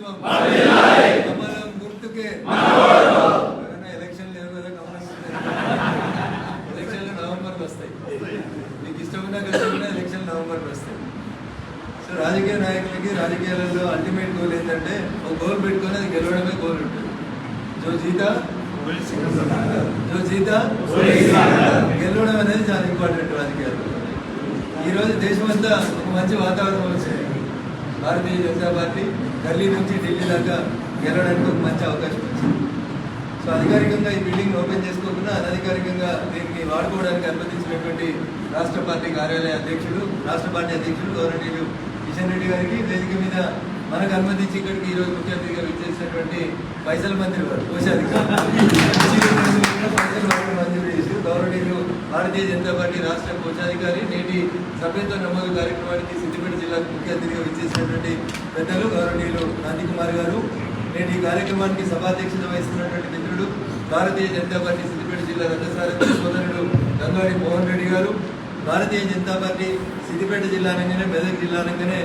నాయకత్వం కమలం గుర్తుకే. ఏమైనా ఎలక్షన్ లేవు కదా కమలం గుర్తే. ఎలక్షన్లు నవంబర్లో వస్తాయి. మీకు ఇష్టమైన కష్టమైన ఎలక్షన్ నవంబర్లో వస్తాయి. సో రాజకీయ నాయకులకి రాజకీయాలలో అల్టిమేట్ గోల్ ఏంటంటే ఒక గోల్ పెట్టుకొని అది గెలవడమే గోల్ ఉంటుంది. జో జీతా? జో జీతా? గెలవడం అనేది చాలా ఇంపార్టెంట్ రాజకీయాలు ఈరోజు దేశమంతా ఒక మంచి వాతావరణం వచ్చింది భారతీయ జనతా పార్టీ ఢిల్లీ నుంచి ఢిల్లీ దాకా గెలవడానికి ఒక మంచి అవకాశం వచ్చింది. సో అధికారికంగా ఈ బిల్డింగ్ ఓపెన్ చేసుకోకుండా అనధికారికంగా దీన్ని వాడుకోవడానికి అనుమతించినటువంటి రాష్ట్ర పార్టీ కార్యాలయ అధ్యక్షుడు రాష్ట్ర పార్టీ అధ్యక్షుడు గౌరవనీయులు కిషన్ రెడ్డి గారికి వేదిక మీద మనకు అనుమతించి ఇక్కడికి ఈరోజు ముఖ్య అతిథిగా విచ్చేసినటువంటి పైసల మంత్రి వారు కోశాధికారి మంజూరు చేసి గౌరవనీయులు భారతీయ జనతా పార్టీ రాష్ట్ర కోశాధికారి నేటి సభ్యత్వ నమోదు కార్యక్రమానికి సిద్దిపేట జిల్లాకు ముఖ్య అతిథిగా విచ్చేసినటువంటి పెద్దలు గౌరవనీయులు కాంతి కుమార్ గారు. నేటి ఈ కార్యక్రమానికి సభాధ్యక్షత వహిస్తున్నటువంటి మిత్రుడు భారతీయ జనతా పార్టీ సిద్దిపేట జిల్లా రథసారథి సోదరుడు గంగాడి మోహన్ రెడ్డి గారు. భారతీయ జనతా పార్టీ సిద్దిపేట జిల్లా అనగానే మెదక్ జిల్లా అనగానే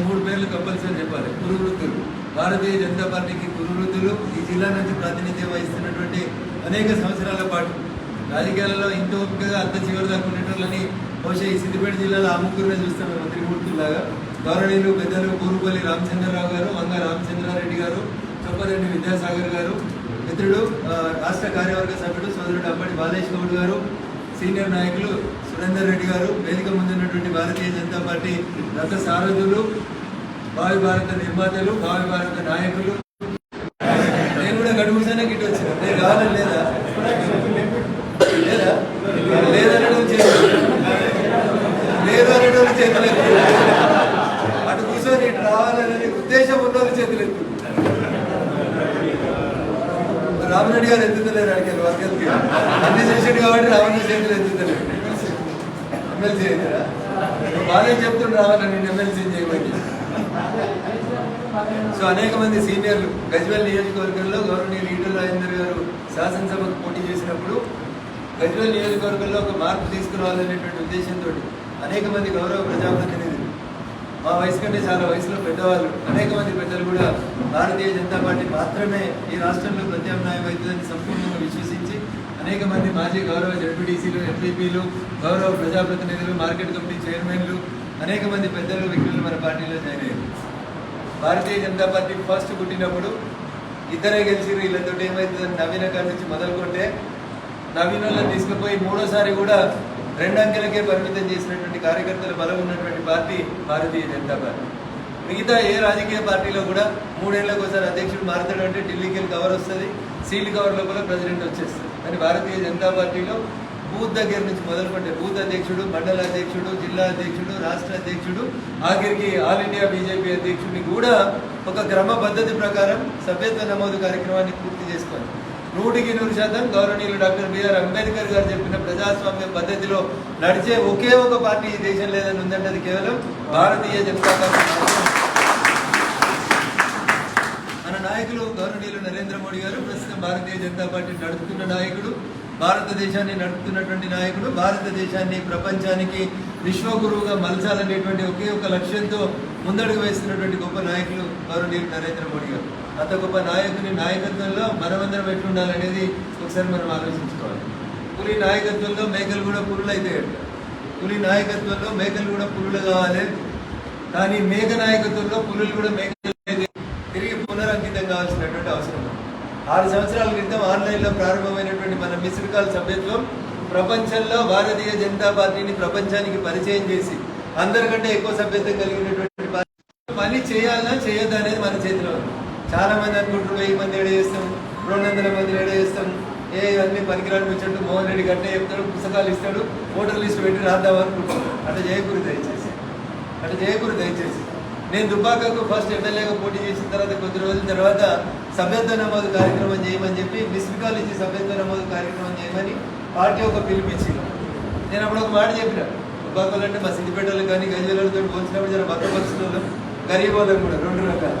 మూడు పేర్లు కంపల్సరీ చెప్పాలి. కురువృత్తులు భారతీయ జనతా పార్టీకి కురువృత్తులు ఈ జిల్లా నుంచి ప్రాతినిధ్యం వహిస్తున్నటువంటి అనేక సంవత్సరాల పాటు రాజకీయాలలో ఇంత ఓపికగా అంత చివరి దాకా ఉండేటోళ్ళని బహుశా ఈ సిద్దిపేట జిల్లాలో ఆ చూస్తున్న చూస్తాం మేము గౌరవనీయులు పెద్దలు కూరుపల్లి రామచంద్రరావు గారు వంగ రామచంద్రారెడ్డి గారు చొప్పరెడ్డి విద్యాసాగర్ గారు మిత్రుడు రాష్ట్ర కార్యవర్గ సభ్యుడు సోదరుడు అప్పటి బాలేష్ గౌడ్ గారు సీనియర్ నాయకులు సురేందర్ రెడ్డి గారు వేదిక ముందున్నటువంటి భారతీయ జనతా పార్టీ రథ సారథులు భావి భారత నిర్మాతలు భావి భారత నాయకులు. నేను కూడా గడుపుసానే గిట్ వచ్చిన. నేను కావాలని లేదా? లేదా? లేదనడం చేతులు లేదనడం చేతులు అటు కూర్చొని ఇటు రావాలనే ఉద్దేశం ఉన్నది వాళ్ళు చేతులు ఎత్తు రామరెడ్డి గారు ఎత్తుతలేరు అడిగారు వర్గల్కి అన్ని చేసాడు కాబట్టి రావణ చేతులు ఎత్తుతలేరు ఎమ్మెల్సీ అవుతారా బాగా చెప్తుండ్రు రావణ నేను ఎమ్మెల్సీ చేయమని. సో అనేక మంది సీనియర్లు గజ్వెల్ నియోజకవర్గంలో గౌరవనీయులు ఈటల రాజేందర్ గారు శాసనసభకు పోటీ చేసినప్పుడు గజ్వెల్ నియోజకవర్గంలో ఒక మార్పు తీసుకురావాలనేటువంటి ఉద్దేశంతో అనేక మంది గౌరవ ప్రజాప్రతినిధులు మా వయసు కంటే చాలా వయసులో పెద్దవాళ్ళు అనేక మంది పెద్దలు కూడా భారతీయ జనతా పార్టీ మాత్రమే ఈ రాష్ట్రంలో ప్రత్యామ్నాయం అవుతుందని సంపూర్ణంగా విశ్వసించి అనేక మంది మాజీ గౌరవ జడ్పీటీసీలు ఎంపీపీలు గౌరవ ప్రజాప్రతినిధులు మార్కెట్ కమిటీ చైర్మన్లు అనేక మంది పెద్దలు వ్యక్తులు మన పార్టీలో జాయిన్ అయ్యారు. భారతీయ జనతా పార్టీ ఫస్ట్ పుట్టినప్పుడు ఇద్దరే గెలిచి వీళ్ళతో ఏమవుతుందని నవీన గారి నుంచి మొదలుకుంటే నవీన్ తీసుకుపోయి మూడోసారి కూడా రెండు అంకెలకే పరిమితం చేసినటువంటి కార్యకర్తల బలం ఉన్నటువంటి పార్టీ భారతీయ జనతా పార్టీ. మిగతా ఏ రాజకీయ పార్టీలో కూడా మూడేళ్ళకు ఒకసారి అధ్యక్షుడు మారుతాడు అంటే ఢిల్లీకి వెళ్ళి కవర్ వస్తుంది సీల్ కవర్ లోపల ప్రెసిడెంట్ వచ్చేస్తుంది. కానీ భారతీయ జనతా పార్టీలో బూత్ దగ్గర నుంచి మొదలుకుంటే బూత్ అధ్యక్షుడు మండల అధ్యక్షుడు జిల్లా అధ్యక్షుడు రాష్ట్ర అధ్యక్షుడు ఆఖరికి ఆల్ ఇండియా బీజేపీ అధ్యక్షుడిని కూడా ఒక క్రమ పద్ధతి ప్రకారం సభ్యత్వ నమోదు కార్యక్రమాన్ని పూర్తి చేసుకోవాలి. నూటికి నూరు శాతం గౌరవనీయులు డాక్టర్ బిఆర్ అంబేద్కర్ గారు చెప్పిన ప్రజాస్వామ్య పద్ధతిలో నడిచే ఒకే ఒక పార్టీ ఈ దేశం లేదని ఉందంటే అది కేవలం భారతీయ జనతా పార్టీ మాత్రమే. మన నాయకులు గౌరవనీయులు నరేంద్ర మోడీ గారు ప్రస్తుతం భారతీయ జనతా పార్టీ నడుపుతున్న నాయకుడు భారతదేశాన్ని నడుపుతున్నటువంటి నాయకుడు భారతదేశాన్ని ప్రపంచానికి విశ్వగురువుగా మలచాలనేటువంటి ఒకే ఒక లక్ష్యంతో ముందడుగు వేస్తున్నటువంటి గొప్ప నాయకులు గౌరవనీయులు నరేంద్ర మోడీ గారు. అంత గొప్ప నాయకుని నాయకత్వంలో మనమందరం ఎట్లుండాలనేది ఒకసారి మనం ఆలోచించుకోవాలి. పులి నాయకత్వంలో మేకలు కూడా పురులు అవుతాయట పులి నాయకత్వంలో మేకలు కూడా పురులు కావాలి. కానీ మేక నాయకత్వంలో పులులు కూడా మేఘ ఆరు సంవత్సరాల క్రితం ఆన్లైన్లో ప్రారంభమైనటువంటి మన మిస్డ్ కాల్ సభ్యత్వం ప్రపంచంలో భారతీయ జనతా పార్టీని ప్రపంచానికి పరిచయం చేసి అందరికంటే ఎక్కువ సభ్యత్వం కలిగినటువంటి పార్టీ. పని చేయాలన్నా చేయొద్దా అనేది మన చేతిలో ఉంది. చాలా మంది అనుకుంటారు వెయ్యి మంది ఏడ చేస్తాం? రెండు వందల మంది ఏడ చేస్తాం? ఏ అన్ని పనికిరాని వచ్చాడు మోహన్ రెడ్డి గట్టే చెప్తాడు పుస్తకాలు ఇస్తాడు ఓటర్ లిస్ట్ పెట్టి రాద్దాం అనుకుంటున్నాడు అట్లా చేయకూడదు దయచేసి. అట్లా చేయకూడదు దయచేసి. నేను దుబ్బాకకు ఫస్ట్ ఎమ్మెల్యేగా పోటీ చేసిన తర్వాత కొద్ది రోజుల తర్వాత సభ్యత్వ నమోదు కార్యక్రమం చేయమని చెప్పి మిస్డ్ కాల్ ఇచ్చి సభ్యత్వ నమోదు కార్యక్రమం చేయమని పార్టీ ఒక పిలిపించింది నేను అప్పుడు ఒక మాట చెప్పిన. దుబ్బాకలు అంటే మా సిద్దిపేటలు కానీ గజలతో పోల్చినప్పుడు జర బక్క పరిస్థితులు గరీబ్ కూడా రెండు రకాలు.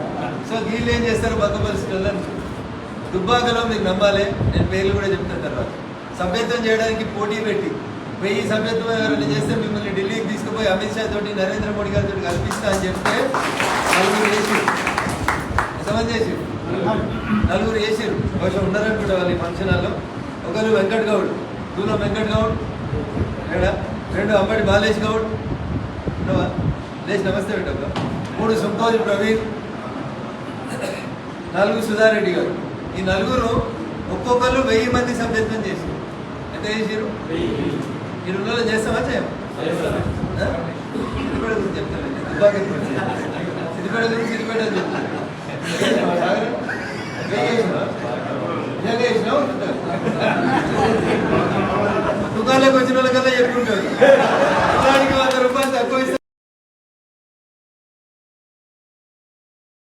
సో వీళ్ళు ఏం చేస్తారు బక్క పరిస్థితుల్లో దుబ్బాకలో మీరు నమ్మాలి నేను పేర్లు కూడా చెప్తాను తర్వాత. సభ్యత్వం చేయడానికి పోటీ పెట్టి వెయ్యి సభ్యత్వం ఎవరైనా చేస్తే మిమ్మల్ని ఢిల్లీ తీసుకుపోయి అమిత్ షా తోటి నరేంద్ర మోడీ గారితో కల్పిస్తా అని చెప్తే నలుగురు వేసి ఎంతమంది నలుగురు వేసారు. బహుశా ఉన్నారనుకుంటా వాళ్ళు ఈ ఫంక్షన్ హాల్లో ఒకరు వెంకట్ గౌడ్. దూరం వెంకట్ గౌడ్. రెండు అంబటి బాలేష్ గౌడ్. ఉన్నావా? లేచి నమస్తే పెట్టబ్బా మూడు సుంకోజు ప్రవీణ్. నాలుగు సుధారెడ్డి గారు. ఈ నలుగురు ఒక్కొక్కరు వెయ్యి మంది సభ్యత్వం చేసి ఎంత చేసారు? ఈ రెండు చేస్తామా చేయమా? సిద్దిపేట గురించి చెప్తాను సిద్దిపేట గురించి సిద్దిపేట చెప్తాను? దుకాణంలోకి వచ్చిన వాళ్ళకల్లా చెప్పుకుంటారు